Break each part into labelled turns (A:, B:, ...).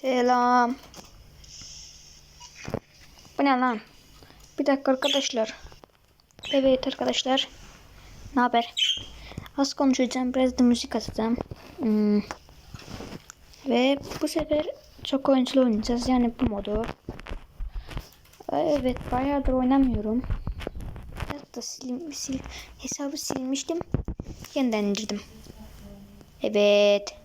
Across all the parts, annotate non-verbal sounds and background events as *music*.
A: Selam. Bu ne lan? Bir dakika arkadaşlar. Evet arkadaşlar. Ne haber? Az konuşacağım. Biraz da müzik atacağım. Hmm. Ve bu sefer çok oyunculu oynayacağız. Yani bu modu. Evet bayağıdır oynamıyorum. Hatta silim, sil, hesabı silmiştim. Yeniden indirdim. Evet.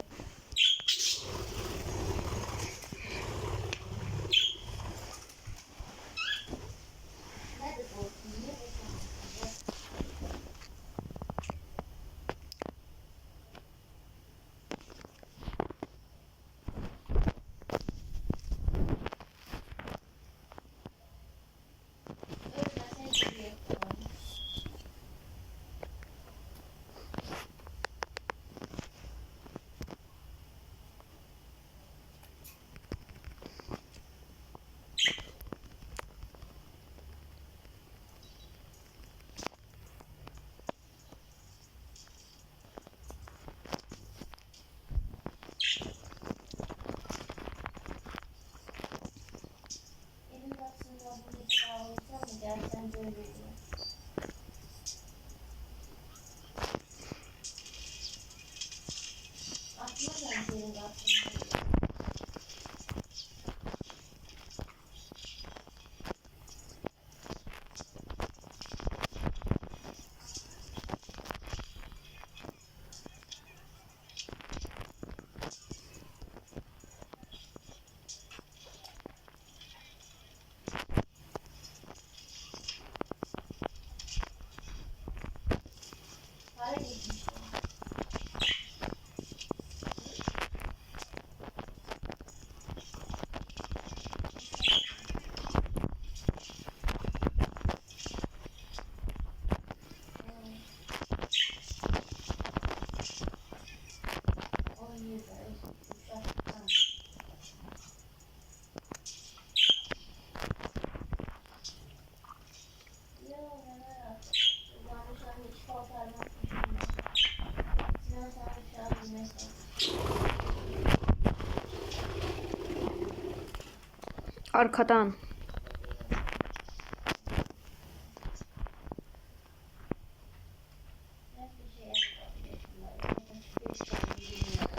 B: I will be
A: Arkadan.
B: Ben bir şey yapabilirim. Hiçbir şey bilmiyorum.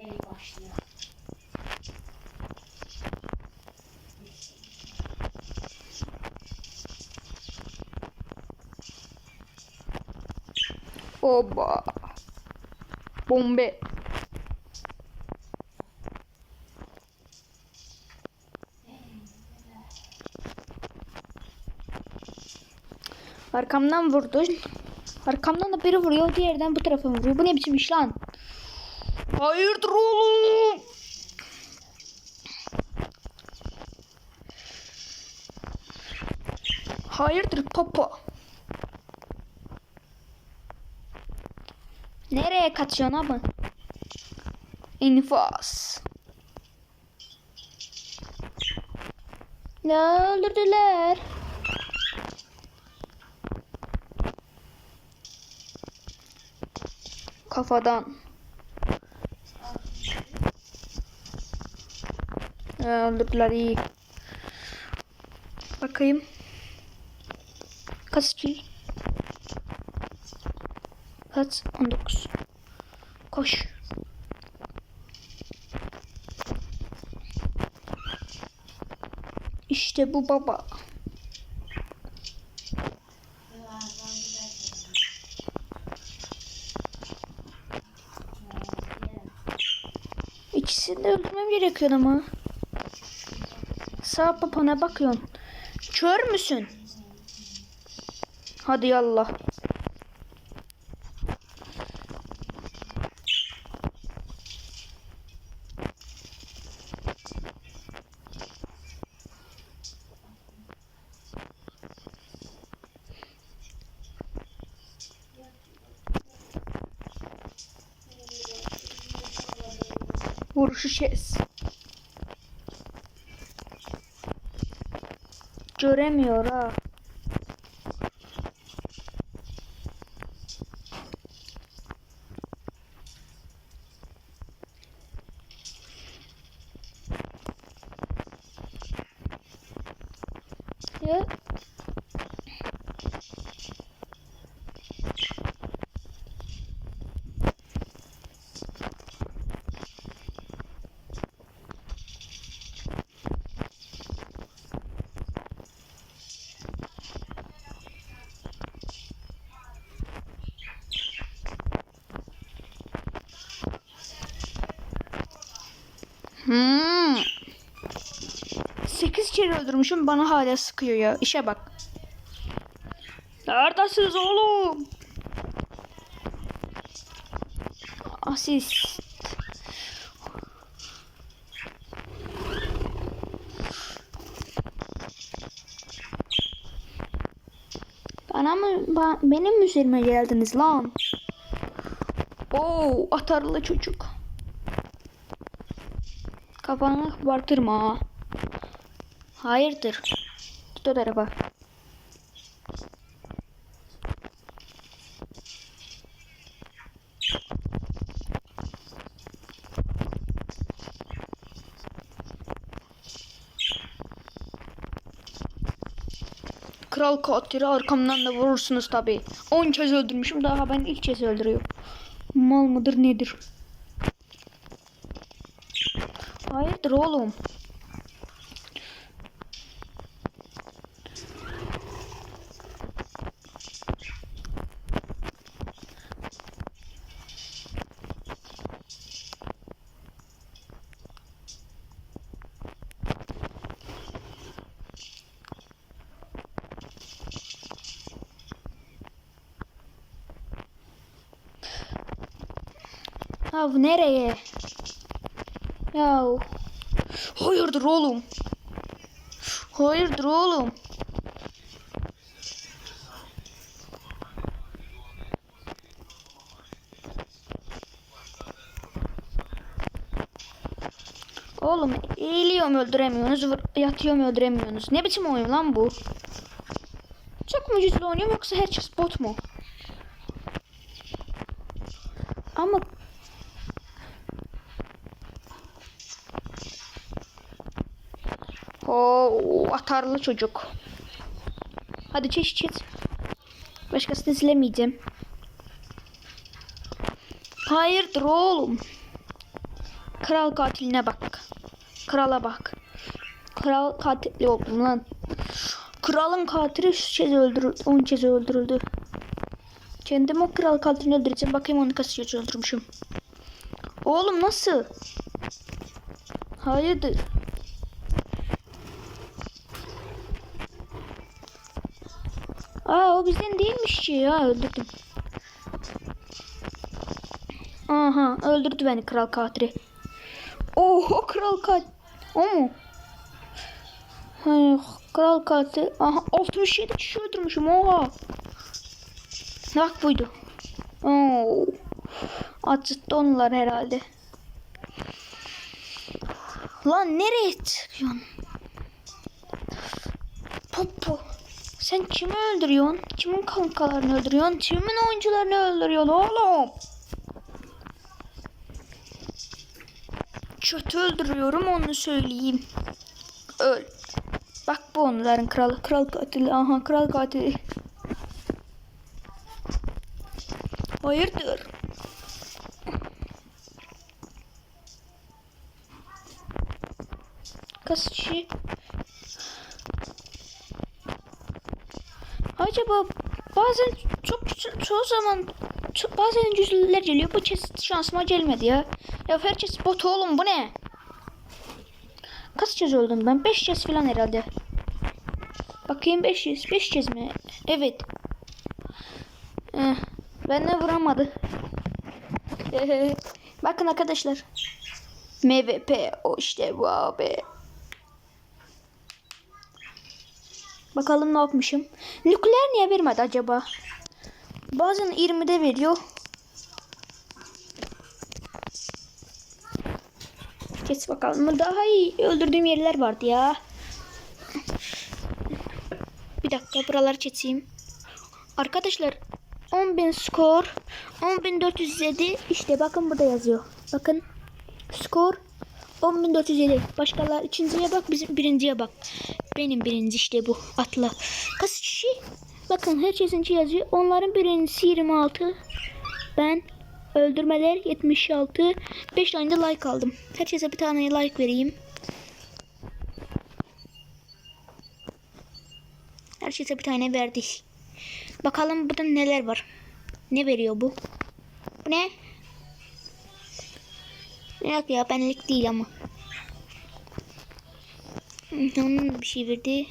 B: Eli başlıyor.
A: Oba. Bombe. Arkamdan vurdu. Arkamdan da biri vuruyor. Diğerden bu tarafa vuruyor. Bu ne biçim iş lan? Hayırdır oğlum? Hayırdır papa? Nereye kaçıyorsun abi? İnfaz. Ne öldürdüler? Kafadan. Ne öldürdüler iyi. Bakayım. Kaç? Kaç? 19. Koş. İşte bu baba. İkisini de öldürmem gerekiyor ama. Sağ papana bakıyorsun. Kör müsün? Hadi yallah. Vuruşu kes. göremiyor ha. Ya. Hmm. 8 kere öldürmüşüm bana hala sıkıyor ya. İşe bak. Neredesiniz oğlum? Asist. Bana mı, ba- benim üzerime geldiniz lan? Oo, atarlı çocuk. Kafanı bartırma. ha. Hayırdır? Git o tarafa. Kral katili arkamdan da vurursunuz tabi. 10 kez öldürmüşüm daha ben ilk kez öldürüyorum. Mal mıdır nedir? Hayırdır oğlum? Ya bu nereye? Ya hayırdır oğlum? Hayırdır oğlum? Oğlum eğiliyorum öldüremiyorsunuz, yatıyorum öldüremiyorsunuz. Ne biçim oyun lan bu? Çok mu güçlü oynuyorum yoksa herkes bot mu? Ama Atarlı çocuk. Hadi çeş çeş. Başkasını izlemeyeceğim. Hayırdır oğlum? Kral katiline bak. Krala bak. Kral katili oldum lan. Kralın katili üç kez öldürüldü. On kez öldürüldü. Kendim o kral katilini öldüreceğim. Bakayım onu kaç kez öldürmüşüm. Oğlum nasıl? Hayırdır? Aa o bizden değilmiş ki ya öldürdüm. Aha öldürdü beni kral katili. Oho kral katil. O mu? Hayır, kral katil. Aha 67 kişi öldürmüşüm oha. Bak buydu. Oo. Acıttı onlar herhalde. Lan nereye çıkıyorsun? Popo. Sen kimi öldürüyorsun? Kimin kankalarını öldürüyorsun? Kimin oyuncularını öldürüyorsun oğlum? Kötü öldürüyorum onu söyleyeyim. Öl. Bak bu onların kralı. Kral katili. Aha kral katili. Hayırdır? Kaç kişi? Acaba bazen çok çoğu zaman çok, bazen güzeliler geliyor. Bu kez şansıma gelmedi ya. Ya herkes bot oğlum bu ne? Kaç kez öldüm ben? 5 kez falan herhalde. Bakayım 500. 5 kez mi? Evet. Eh, ben de vuramadı. *laughs* Bakın arkadaşlar. MVP o işte bu abi. Bakalım ne yapmışım. Nükleer niye vermedi acaba? Bazen 20'de veriyor. Geç bakalım. Daha iyi öldürdüğüm yerler vardı ya. Bir dakika buraları geçeyim. Arkadaşlar 10.000 skor 10.407 işte bakın burada yazıyor. Bakın skor 10.407. Başkalar ikinciye bak bizim birinciye bak. Benim birinci işte bu atla. Kaç kişi? Bakın herkesinki yazıyor. Onların birincisi 26. Ben öldürmeler 76. 5 tane de like aldım. Herkese bir tane like vereyim. Herkese bir tane verdik. Bakalım burada neler var. Ne veriyor bu? Bu ne? Yok ya benlik değil ama. Onun bir şey verdi.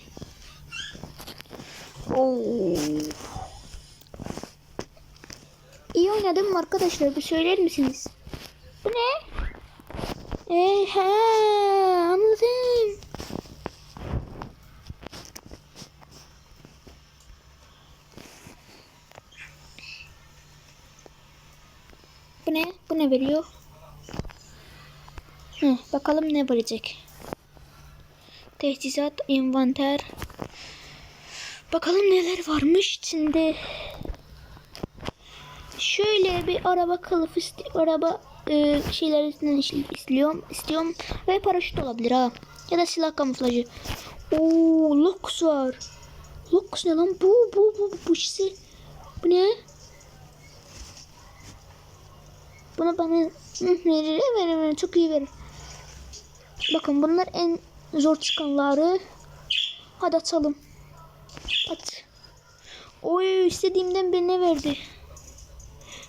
A: Oo. İyi oynadım arkadaşlar? Bir söyler misiniz? Bu ne? Ee, ha, anladım. Bu ne? Bu ne veriyor? Hı, bakalım ne verecek. Teçhizat, envanter. Bakalım neler varmış içinde. Şöyle bir araba kılıfı araba e, şeylerinden istiyorum, istiyorum ve paraşüt olabilir ha. Ya da silah kamuflajı. Oo, Lux var. Lux ne lan? Bu bu bu bu ikisi. Bu ne? Bunu bana verir, verir, verir, çok iyi verir. Bakın bunlar en zor çıkanları. Hadi açalım. At. Oy istediğimden birine verdi.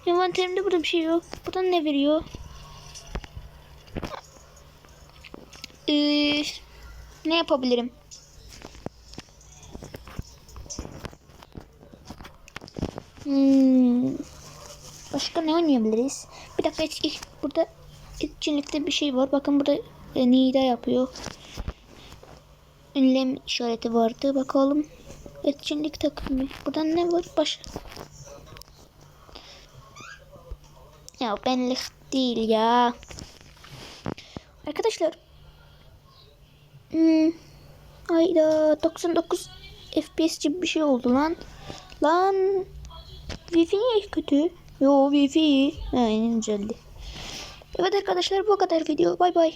A: Envanterimde burada bir şey yok. Buradan ne veriyor? Ee, ne yapabilirim? Hmm. Başka ne oynayabiliriz? Bir dakika burada etkinlikte bir şey var. Bakın burada e, Nida yapıyor. Ünlem işareti vardı. Bakalım. Etkinlik takımı. Buradan ne var? Baş. Ya benlik değil ya. Arkadaşlar. Hmm. Hayda 99 FPS gibi bir şey oldu lan. Lan. Wi-Fi kötü. Yo Wi-Fi iyi. Aynen güzeldi. Evet arkadaşlar bu kadar video. Bay bay.